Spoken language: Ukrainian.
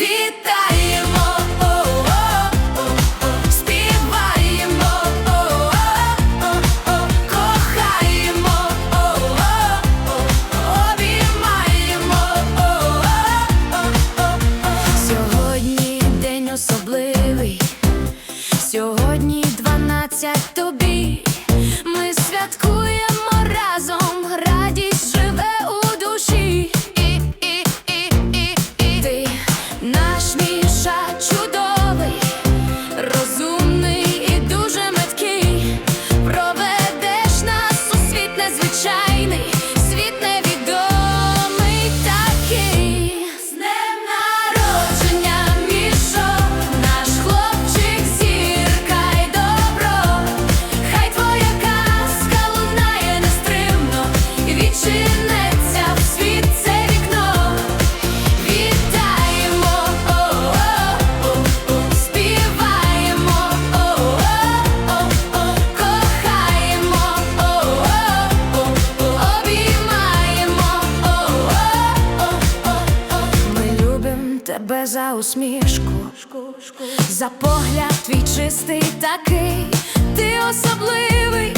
Вітаю! тебе за усмішку, за погляд твій чистий такий, ти особливий.